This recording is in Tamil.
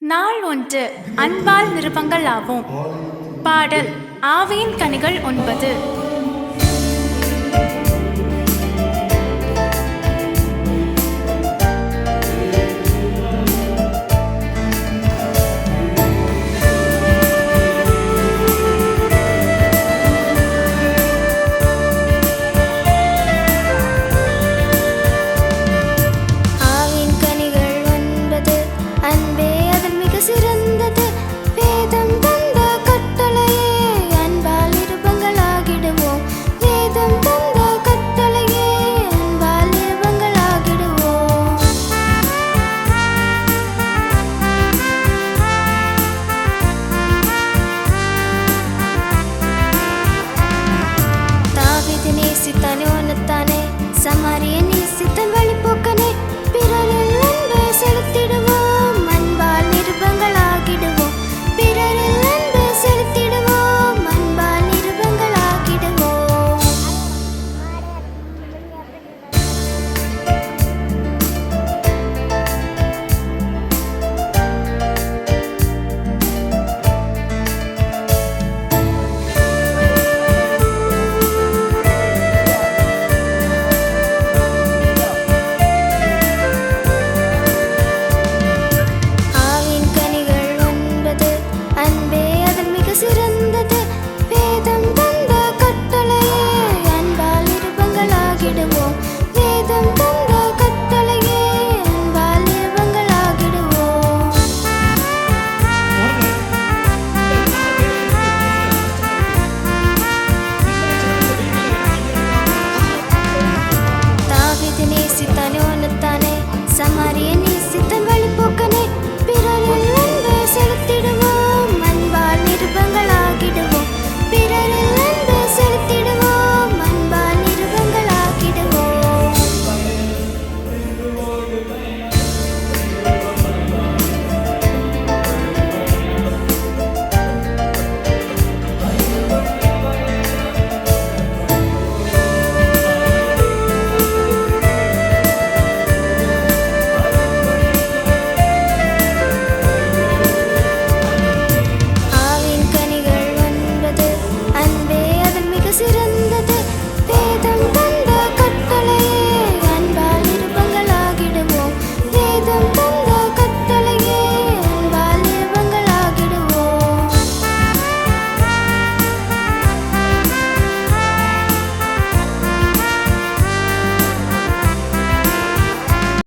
நாள் ஒன்று அன்பால் நிருபங்கள் ஆவோம் பாடல் ஆவியின் கனிகள் ஒன்பது. सीता ने उन्हें ताने 等等